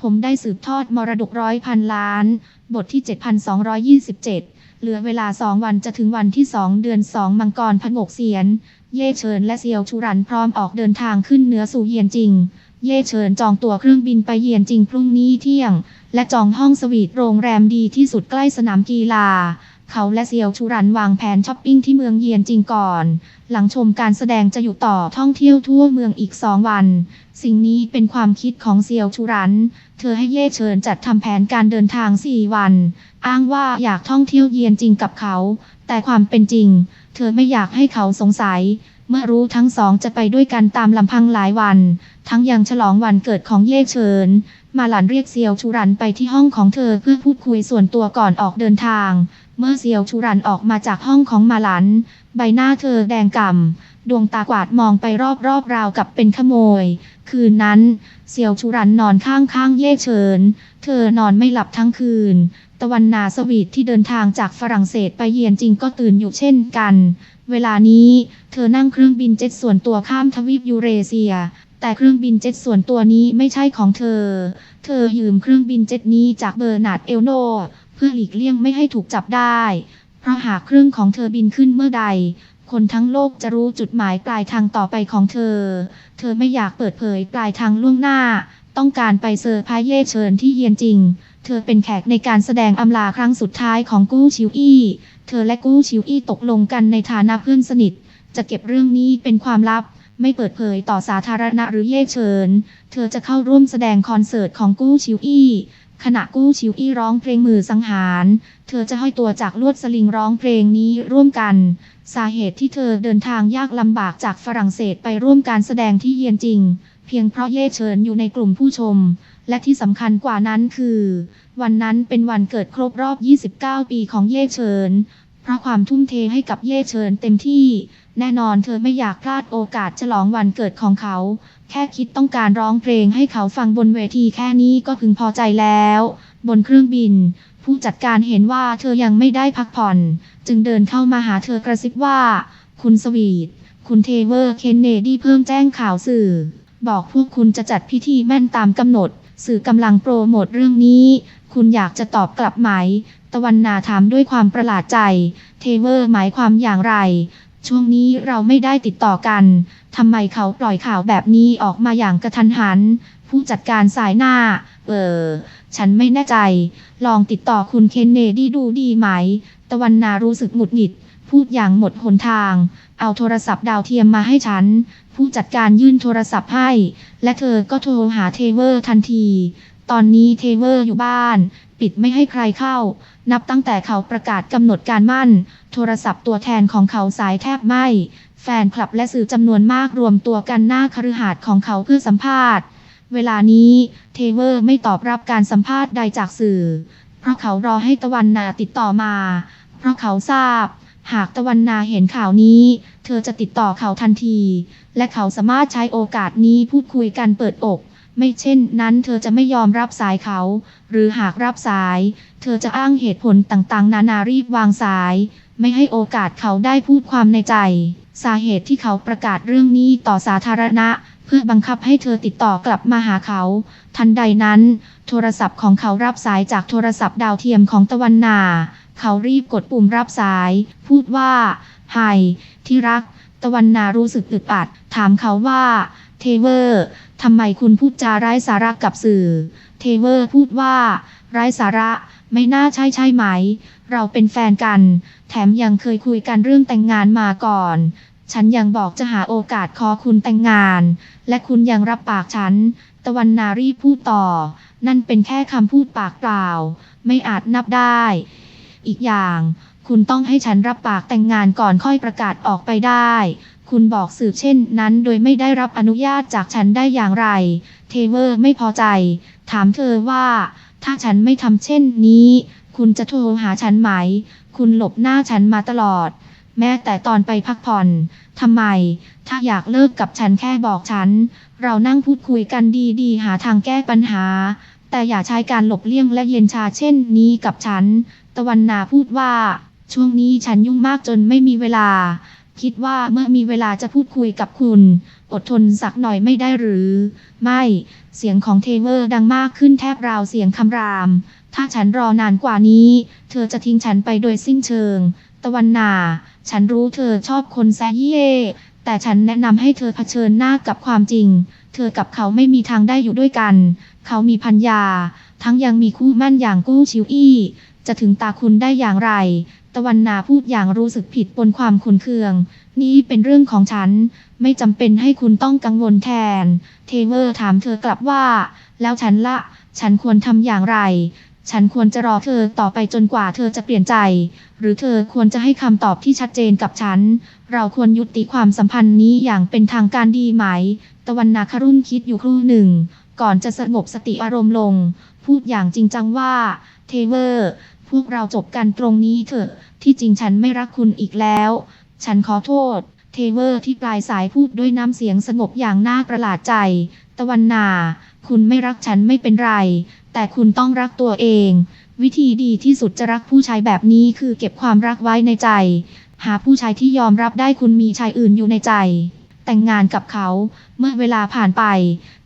ผมได้สืบทอดมรดกร้อยพันล้าน บทที่ 7227 เหลือเวลาสองวันจะถึงวันที่สองเดือนสองมังกรพงกเสียน เย่เชิญและเซียวชูรันพร้อมออกเดินทางขึ้นเหนือสู่เยียนจิง เย่เชิญจองตั๋วเครื่องบินไปเยียนจิงพรุ่งนี้เที่ยง และจองห้องสวีทโรงแรมดีที่สุดใกล้สนามกีฬา เขาและเซียวชูรันวางแผนช้อปปิ้งที่เมืองเยียนจิงก่อน หลังชมการแสดงจะอยู่ต่อท่องเที่ยวทั่วเมืองอีกสองวัน สิ่งนี้เป็นความคิดของเซียวชูรัน เธอให้เย่เฉินจัดทำแผนการเดินทาง 4 วัน อ้างว่าอยากท่องเที่ยวเยียนจริงกับเขา แต่ความเป็นจริง เธอไม่อยากให้เขาสงสัย เมื่อรู้ทั้งสองจะไปด้วยกันตามลำพังหลายวัน ทั้งยังฉลองวันเกิดของเย่เฉินมาหลันเรียกเซียวชูรันไปที่ห้องของเธอเพื่อพูดคุยส่วนตัวก่อนออกเดินทาง เมื่อเซียวชูรันออกมาจากห้องของมาหลัน ใบหน้าเธอแดงก่ำดวงตากวาดมองไปรอบๆราวกับเป็นขโมย คืนนั้น เซียวชูรันนอนข้างข้างเย่เฉิน เธอนอนไม่หลับทั้งคืน ตะวันนาสวีทที่เดินทางจากฝรั่งเศสไปเยียนจริงก็ตื่นอยู่เช่นกัน เวลานี้เธอนั่งเครื่องบินเจ็ตส่วนตัวข้ามทวีปยูเรเซียแต่เครื่องบินเจ็ตส่วนตัวนี้ไม่ใช่ของเธอ เธอยืมเครื่องบินเจ็ตนี้จากเบอร์นาร์ดเอลโน เพื่อหลีกเลี่ยงไม่ให้ถูกจับได้ เพราะหากเครื่องของเธอบินขึ้นเมื่อใด คนทั้งโลกจะรู้จุดหมายปลายทางต่อไปของเธอ เธอไม่อยากเปิดเผยปลายทางล่วงหน้า ต้องการไปเซอร์ไพรส์เย่เชิญที่เยียนจริง เธอเป็นแขกในการแสดงอำลาครั้งสุดท้ายของกู้ชิวอี้ เธอและกู้ชิวอี้ตกลงกันในฐานะเพื่อนสนิท จะเก็บเรื่องนี้เป็นความลับไม่เปิดเผยต่อสาธารณะหรือเย่เชิญ เธอจะเข้าร่วมแสดงคอนเสิร์ตของกู้ชิวอี้ ขณะกู้ชิวอี้ร้องเพลงมือสังหาร เธอจะห้อยตัวจากลวดสลิงร้องเพลงนี้ร่วมกัน สาเหตุที่เธอเดินทางยากลำบากจากฝรั่งเศสไปร่วมการแสดงที่เยียนจริง เพียงเพราะเย่เฉินอยู่ในกลุ่มผู้ชม และที่สำคัญกว่านั้นคือ วันนั้นเป็นวันเกิดครบรอบ 29 ปีของเย่เฉิน เพราะความทุ่มเทให้กับเย่เฉินเต็มที่ แน่นอนเธอไม่อยากพลาดโอกาสฉลองวันเกิดของเขา แค่คิดต้องการร้องเพลงให้เขาฟังบนเวทีแค่นี้ก็พึงพอใจแล้ว บนเครื่องบิน ผู้จัดการเห็นว่าเธอยังไม่ได้พักผ่อน จึงเดินเข้ามาหาเธอกระซิบว่า คุณสวีท คุณเทเวอร์เคนเนดีเพิ่มแจ้งข่าวสื่อ บอกพวกคุณจะจัดพิธีแม่นตามกำหนด สื่อกำลังโปรโมทเรื่องนี้ คุณอยากจะตอบกลับไหม ตะวันนาถามด้วยความประหลาดใจ เทเวอร์หมายความอย่างไร ช่วงนี้เราไม่ได้ติดต่อกัน ทำไมเขาปล่อยข่าวแบบนี้ออกมาอย่างกระทันหัน ผู้จัดการสายหน้า เออ ฉันไม่แน่ใจ ลองติดต่อคุณเคนเนดีดูดีไหม ตะวันนารู้สึกหงุดหงิด พูดอย่างหมดหนทาง เอาโทรศัพท์ดาวเทียมมาให้ฉัน ผู้จัดการยื่นโทรศัพท์ให้ และเธอก็โทรหาเทเวอร์ทันที ตอนนี้เทเวอร์อยู่บ้าน ปิดไม่ให้ใครเข้า นับตั้งแต่เขาประกาศกำหนดการมั่น โทรศัพท์ตัวแทนของเขาสายแทบไหมแฟนคลับและสื่อจำนวนมากรวมตัวกันหน้าคฤหาสน์ของเขาเพื่อสัมภาษณ์ เวลานี้เทเวอร์ไม่ตอบรับการสัมภาษณ์ใดจากสื่อ เพราะเขารอให้ตะวันนาติดต่อมา เพราะเขาทราบ หากตะวันนาเห็นข่าวนี้ เธอจะติดต่อเขาทันที และเขาสามารถใช้โอกาสนี้พูดคุยกันเปิดอก ไม่เช่นนั้นเธอจะไม่ยอมรับสายเขา หรือหากรับสาย เธอจะอ้างเหตุผลต่างๆ นานารีบวางสาย ไม่ให้โอกาสเขาได้พูดความในใจ สาเหตุที่เขาประกาศเรื่องนี้ต่อสาธารณะ เพื่อบังคับให้เธอติดต่อกลับมาหาเขา ทันใดนั้น โทรศัพท์ของเขารับสายจากโทรศัพท์ดาวเทียมของตะวันนา เขารีบกดปุ่มรับสาย พูดว่าไฮที่รัก ตะวันนารู้สึกอึดอัด ถามเขาว่า เทเวอร์ ทำไมคุณพูดจาไร้สาระกับสื่อ เทเวอร์พูดว่าไร้สาระไม่น่าใช่ใช่ไหม เราเป็นแฟนกัน แถมยังเคยคุยกันเรื่องแต่งงานมาก่อน ฉันยังบอกจะหาโอกาสขอคุณแต่งงาน และคุณยังรับปากฉัน ตะวันนารีพูดต่อ นั่นเป็นแค่คำพูดปากเปล่า ไม่อาจนับได้ อีกอย่าง คุณต้องให้ฉันรับปากแต่งงานก่อนค่อยประกาศออกไปได้ คุณบอกสื่อเช่นนั้นโดยไม่ได้รับอนุญาตจากฉันได้อย่างไร เทเวอร์ไม่พอใจ ถามเธอว่า ถ้าฉันไม่ทำเช่นนี้ คุณจะโทรหาฉันไหม คุณหลบหน้าฉันมาตลอด แม้แต่ตอนไปพักผ่อนทำไม ถ้าอยากเลิกกับฉันแค่บอกฉัน เรานั่งพูดคุยกันดีๆ หาทางแก้ปัญหา แต่อย่าใช้การหลบเลี่ยงและเย็นชาเช่นนี้กับฉัน ตะวันนาพูดว่า ช่วงนี้ฉันยุ่งมากจนไม่มีเวลา คิดว่าเมื่อมีเวลาจะพูดคุยกับคุณ อดทนสักหน่อยไม่ได้หรือ ไม่ เสียงของเทเวอร์ดังมากขึ้นแทบราวเสียงคำราม ถ้าฉันรอนานกว่านี้ เธอจะทิ้งฉันไปโดยสิ้นเชิง ตะวันนา ฉันรู้เธอชอบคนแซยเย่แต่ฉันแนะนำให้เธอเผชิญหน้ากับความจริง เธอกับเขาไม่มีทางได้อยู่ด้วยกัน เขามีพัญญา ทั้งยังมีคู่มั่นอย่างกู้ชิวอี้จะถึงตาคุณได้อย่างไร ตะวันนาพูดอย่างรู้สึกผิดปนความขุนเคือง นี่เป็นเรื่องของฉัน ไม่จำเป็นให้คุณต้องกังวลแทน เทเวอร์ถามเธอกลับว่า แล้วฉันละ ฉันควรทำอย่างไร ฉันควรจะรอเธอต่อไปจนกว่าเธอจะเปลี่ยนใจ หรือเธอควรจะให้คำตอบที่ชัดเจนกับฉัน เราควรยุติความสัมพันธ์นี้อย่างเป็นทางการดีไหม ตะวันนาครุ่นคิดอยู่ครู่หนึ่ง ก่อนจะสงบสติอารมณ์ลง พูดอย่างจริงจังว่า เทเวอร์ พวกเราจบกันตรงนี้เถอะ ที่จริงฉันไม่รักคุณอีกแล้ว ฉันขอโทษ เทเวอร์ที่ปลายสายพูดด้วยน้ำเสียงสงบอย่างน่าประหลาดใจ ตะวันนา คุณไม่รักฉันไม่เป็นไร แต่คุณต้องรักตัวเอง วิธีดีที่สุดจะรักผู้ชายแบบนี้คือเก็บความรักไว้ในใจ หาผู้ชายที่ยอมรับได้คุณมีชายอื่นอยู่ในใจ แต่งงานกับเขา เมื่อเวลาผ่านไป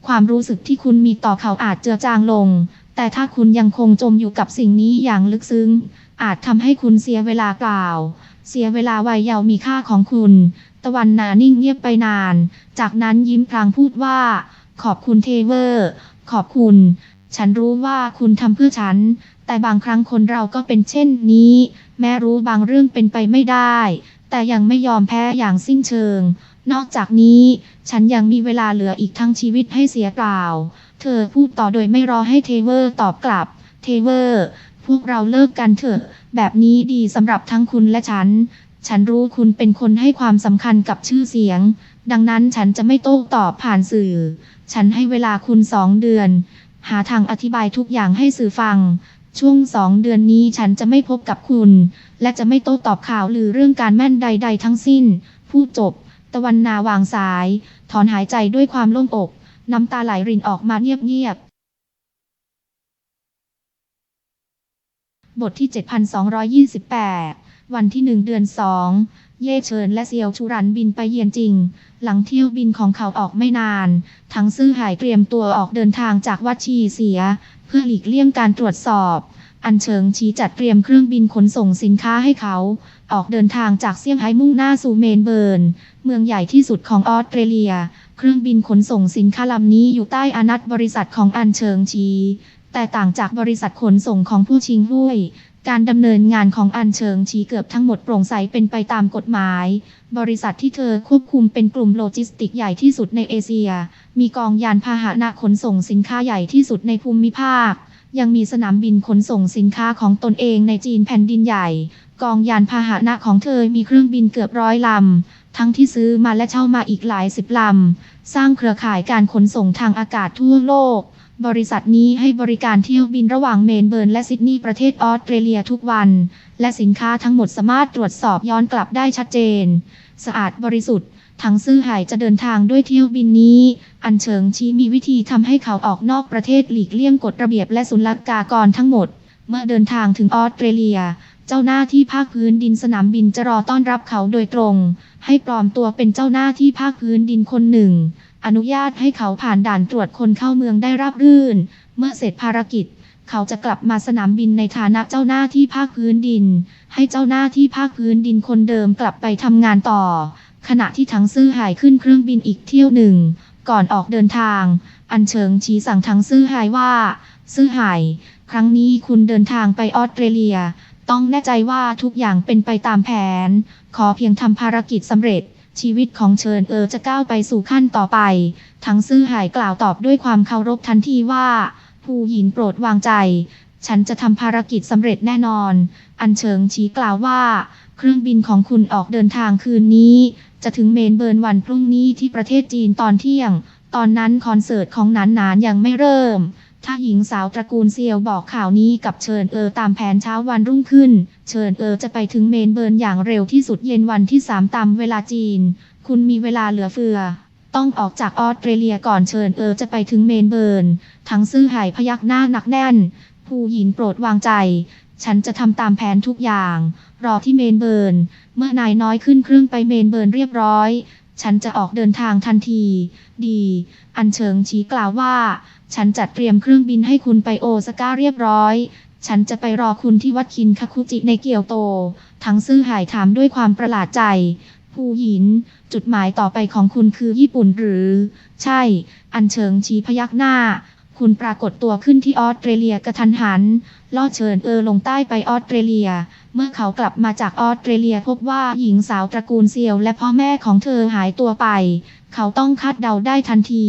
ความรู้สึกที่คุณมีต่อเขาอาจเจือจางลง แต่ถ้าคุณยังคงจมอยู่กับสิ่งนี้อย่างลึกซึ้ง อาจทำให้คุณเสียเวลาเปล่า เสียเวลาวัยเยาว์มีค่าของคุณ ตะวันนานิ่งเงียบไปนาน จากนั้นยิ้มพลางพูดว่า ขอบคุณเทเวอร์ ขอบคุณ ฉันรู้ว่าคุณทำเพื่อฉัน แต่บางครั้งคนเราก็เป็นเช่นนี้ แม้รู้บางเรื่องเป็นไปไม่ได้ แต่ยังไม่ยอมแพ้อย่างสิ้นเชิง นอกจากนี้ ฉันยังมีเวลาเหลืออีกทั้งชีวิตให้เสียเปล่า เธอพูดต่อโดยไม่รอให้เทเวอร์ตอบกลับ เทเวอร์ พวกเราเลิกกันเถอะ แบบนี้ดีสำหรับทั้งคุณและฉัน ฉันรู้คุณเป็นคนให้ความสำคัญกับชื่อเสียง ดังนั้นฉันจะไม่โต้ตอบผ่านสื่อ ฉันให้เวลาคุณสองเดือน หาทางอธิบายทุกอย่างให้สื่อฟัง ช่วงสองเดือนนี้ฉันจะไม่พบกับคุณ และจะไม่โต้ตอบข่าวหรือเรื่องการแม่นใด ๆ ทั้งสิ้นพูดจบ ตะวันนาวางสาย ถอนหายใจด้วยความโล่งอก น้ำตาไหลรินออกมาเงียบๆ บทที่ 7228 วันที่1เดือน2เย่เฉินและเซียวชูรันบินไปเยียนจริง หลังเที่ยวบินของเขาออกไม่นาน ทั้งซื่อหายเตรียมตัวออกเดินทางจากวัดชีเสีย เพื่อหลีกเลี่ยงการตรวจสอบ อันเฉิงชี้จัดเตรียมเครื่องบินขนส่งสินค้าให้เขา ออกเดินทางจากเซี่ยงไฮ้มุ่งหน้าสู่เมนเบิร์น เมืองใหญ่ที่สุดของออสเตรเลีย เครื่องบินขนส่งสินค้าลำนี้อยู่ใต้อานัตบริษัทของอันเฉิงชี แต่ต่างจากบริษัทขนส่งของผู้ชิงหุ้ยการดำเนินงานของอันเฉิงชีเกือบทั้งหมดโปร่งใสเป็นไปตามกฎหมาย บริษัทที่เธอควบคุมเป็นกลุ่มโลจิสติกใหญ่ที่สุดในเอเชีย มีกองยานพาหนะขนส่งสินค้าใหญ่ที่สุดในภูมิภาค ยังมีสนามบินขนส่งสินค้าของตนเองในจีนแผ่นดินใหญ่ กองยานพาหนะของเธอมีเครื่องบินเกือบร้อยลำ ทั้งที่ซื้อมาและเช่ามาอีกหลายสิบลำ สร้างเครือข่ายการขนส่งทางอากาศทั่วโลก บริษัทนี้ให้บริการเที่ยวบินระหว่างเมลเบิร์นและซิดนีย์ประเทศออสเตรเลียทุกวัน และสินค้าทั้งหมดสามารถตรวจสอบย้อนกลับได้ชัดเจน สะอาดบริสุทธิ์ทั้งซื่อหายจะเดินทางด้วยเที่ยวบินนี้ อันเฉิงชี้มีวิธีทำให้เขาออกนอกประเทศหลีกเลี่ยงกฎระเบียบและศุลกากรทั้งหมด เมื่อเดินทางถึงออสเตรเลีย เจ้าหน้าที่ภาคพื้นดินสนามบินจะรอต้อนรับเขาโดยตรง ให้ปลอมตัวเป็นเจ้าหน้าที่ภาคพื้นดินคนหนึ่ง อนุญาตให้เขาผ่านด่านตรวจคนเข้าเมืองได้ราบรื่น เมื่อเสร็จภารกิจ เขาจะกลับมาสนามบินในฐานะเจ้าหน้าที่ภาคพื้นดิน ให้เจ้าหน้าที่ภาคพื้นดินคนเดิมกลับไปทำงานต่อ ขณะที่ทั้งซื่อหายขึ้นเครื่องบินอีกเที่ยวหนึ่ง ก่อนออกเดินทาง อันเชิงชี้สั่งทั้งซื่อหายว่า ซื่อหาย ครั้งนี้คุณเดินทางไปออสเตรเลีย ต้องแน่ใจว่าทุกอย่างเป็นไปตามแผน ขอเพียงทำภารกิจสำเร็จ ชีวิตของเชิญเออจะก้าวไปสู่ขั้นต่อไป ทั้งซื่อหายกล่าวตอบด้วยความเคารพทันทีว่า ผู้หญิงโปรดวางใจ ฉันจะทำภารกิจสำเร็จแน่นอน อันเชิงชี้กล่าวว่า เครื่องบินของคุณออกเดินทางคืนนี้ จะถึงเมนเบิร์นวันพรุ่งนี้ที่ประเทศจีนตอนเที่ยง ตอนนั้นคอนเสิร์ตของหนานนานยังไม่เริ่ม ถ้าหญิงสาวตระกูลเซียวบอกข่าวนี้กับเชิญเออตามแผนเช้าวันรุ่งขึ้น เชิญเออจะไปถึงเมนเบิร์นอย่างเร็วที่สุดเย็นวันที่สามตามเวลาจีน คุณมีเวลาเหลือเฟือ ต้องออกจากออสเตรเลียก่อนเชิญเออจะไปถึงเมนเบิร์น ทั้งซื่อหายพยักหน้าหนักแน่น ผู้หญิงโปรดวางใจ ฉันจะทำตามแผนทุกอย่างรรอที่เมนเบิร์น เมื่อนายน้อยขึ้นเครื่องไปเมนเบิร์นเรียบร้อย ฉันจะออกเดินทางทันที ดี อันเฉิงชี้กล่าวว่า ฉันจัดเตรียมเครื่องบินให้คุณไปโอซาก้าเรียบร้อย ฉันจะไปรอคุณที่วัดคินคาคุจิในเกียวโต ทั้งซื่อหายถามด้วยความประหลาดใจ ผู้หญิน จุดหมายต่อไปของคุณคือญี่ปุ่นหรือ ใช่ อันเฉิงชี้พยักหน้า คุณปรากฏตัวขึ้นที่ออสเตรเลียกระทันหัน ล่อเชิญเออลงใต้ไปออสเตรเลีย เมื่อเขากลับมาจากออสเตรเลียพบว่าหญิงสาวตระกูลเซียวและพ่อแม่ของเธอหายตัวไป เขาต้องคาดเดาได้ทันที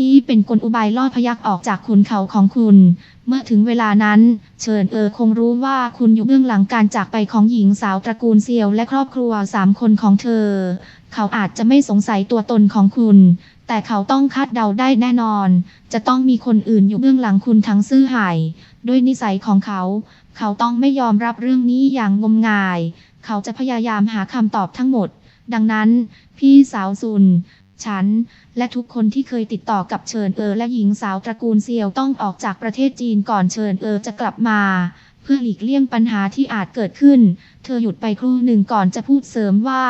นี่เป็นกลอุบายล่อพยักออกจากขุนเขาของคุณ เมื่อถึงเวลานั้น เชิญเออคงรู้ว่าคุณอยู่เบื้องหลังการจากไปของหญิงสาวตระกูลเซียวและครอบครัวสามคนของเธอ เขาอาจจะไม่สงสัยตัวตนของคุณ แต่เขาต้องคาดเดาได้แน่นอน จะต้องมีคนอื่นอยู่เบื้องหลังคุณทั้งซื่อหาย ด้วยนิสัยของเขา เขาต้องไม่ยอมรับเรื่องนี้อย่างงมงาย เขาจะพยายามหาคำตอบทั้งหมด ดังนั้น พี่สาวซุนฉัน และทุกคนที่เคยติดต่อกับเชิญเออและหญิงสาวตระกูลเซียวต้องออกจากประเทศจีนก่อนเชิญเออจะกลับมา เพื่อหลีกเลี่ยงปัญหาที่อาจเกิดขึ้น เธอหยุดไปครู่หนึ่งก่อนจะพูดเสริมว่า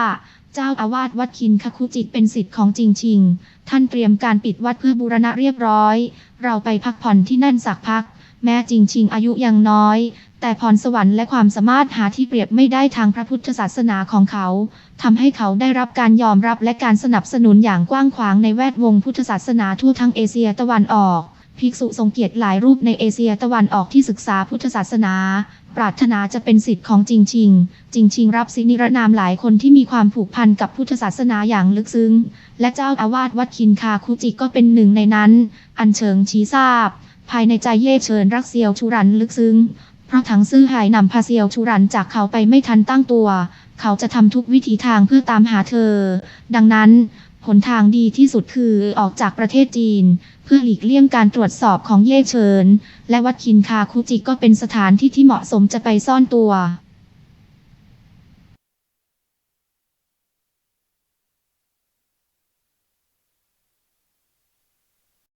เจ้าอาวาสวัดคินคาคุจิตเป็นสิทธิ์ของจริงชิง ท่านเตรียมการปิดวัดเพื่อบูรณะเรียบร้อย เราไปพักผ่อนที่นั่นสักพัก แม้จริงชิงอายุยังน้อย แต่พรสวรรค์และความสามารถหาที่เปรียบไม่ได้ทางพระพุทธศาสนาของเขาทำให้เขาได้รับการยอมรับและการสนับสนุนอย่างกว้างขวางในแวดวงพุทธศาสนาทั่วทั้งเอเชียตะวันออก ภิกษุทรงเกียรติหลายรูปในเอเชียตะวันออกที่ศึกษาพุทธศาสนา ปรารถนาจะเป็นสิทธิ์ของจริงชิง จริงชิงรับสินิรนามหลายคนที่มีความผูกพันกับพุทธศาสนาอย่างลึกซึ้ง และเจ้าอาวาสวัดคินคาคุจิก็เป็นหนึ่งในนั้น อันเชิงชี้ทราบ ภายในใจเย่เชิญรักเซียวชูรันลึกซึ้ง เพราะถังซื่อหายนำพาเซียวชูรันจากเขาไปไม่ทันตั้งตัว เขาจะทำทุกวิถีทางเพื่อตามหาเธอ ดังนั้น หนทางดีที่สุดคือออกจากประเทศจีน เพื่อหลีกเลี่ยงการตรวจสอบของเย่เฉิน และวัดคินคาคุจิก็เป็นสถานที่ที่เหมาะสมจะไปซ่อนตัว